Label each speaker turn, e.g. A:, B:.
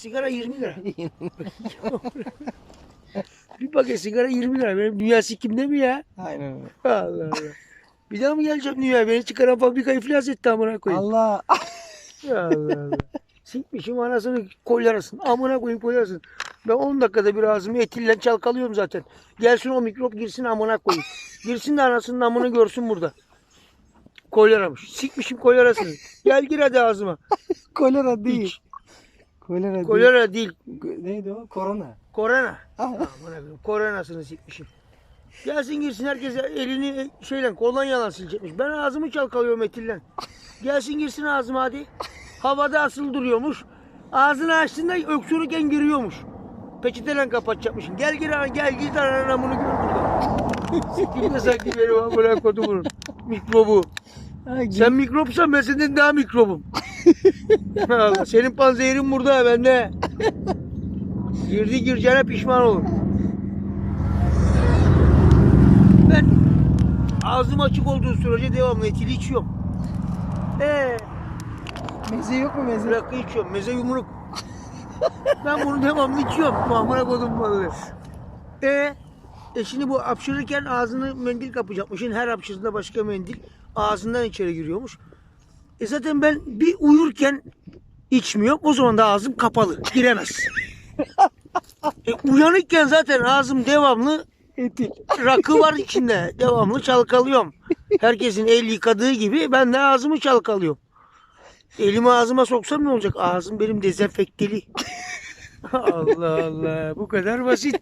A: Sigara 20 lira. bir paket sigara 20 lira. Benim dünya sikimde mi ya?
B: Aynen öyle.
A: Allah Allah. Bir daha mı geleceğim dünyaya? Beni çıkaran fabrika iflas etti amına koyayım.
B: Allah.
A: Allah Allah. Sikmişim anasını koyarasın. Amına koyayım koyarsın. Ben 10 dakikada bir ağzımı etiyle çalkalıyorum zaten. Gelsin o mikrop girsin amına koyayım. Girsin de anasının amını görsün burada. Kolyaramış. Sikmişim kolyarasını. Gel gir hadi ağzıma.
B: Kolera değil.
A: İç.
B: Kolera değil.
A: Kolyara değil.
B: Neydi o? Korona.
A: Korona.
B: Ah.
A: Amına koyayım. Koronasını sikmişim. Gelsin girsin herkes elini şeyle kolonyalan silecekmiş. Ben ağzımı çalkalıyorum etille. Gelsin girsin ağzıma hadi. Havada asıl duruyormuş. Ağzını açtığında öksürürken giriyormuş. Peçeteyle kapatacakmışım. Gel gir ana gel git anana bunu gör burada. Sikimde sanki benim amına kodumun mikrobu. Sen mikropsan ben senden daha mikrobum. Senin panzehirin burada bende. Girdi gireceğine pişman olur. Ben ağzım açık olduğu sürece devamlı etili içiyorum. Ee,
B: Meze yok mu meze?
A: rakı içiyorum, meze yumruk. ben bunu devamlı içiyorum. Mamına kodum balığı. Ee, e şimdi bu hapşırırken ağzını mendil kapacakmışsın. Her hapşırdığında başka mendil ağzından içeri giriyormuş. E zaten ben bir uyurken içmiyorum. O zaman da ağzım kapalı. Giremez. e uyanıkken zaten ağzım devamlı
B: Etil.
A: rakı var içinde. Devamlı çalkalıyorum. Herkesin el yıkadığı gibi ben de ağzımı çalkalıyorum. Elimi ağzıma soksam ne olacak? Ağzım benim dezenfekteli. Allah Allah. Bu kadar basit.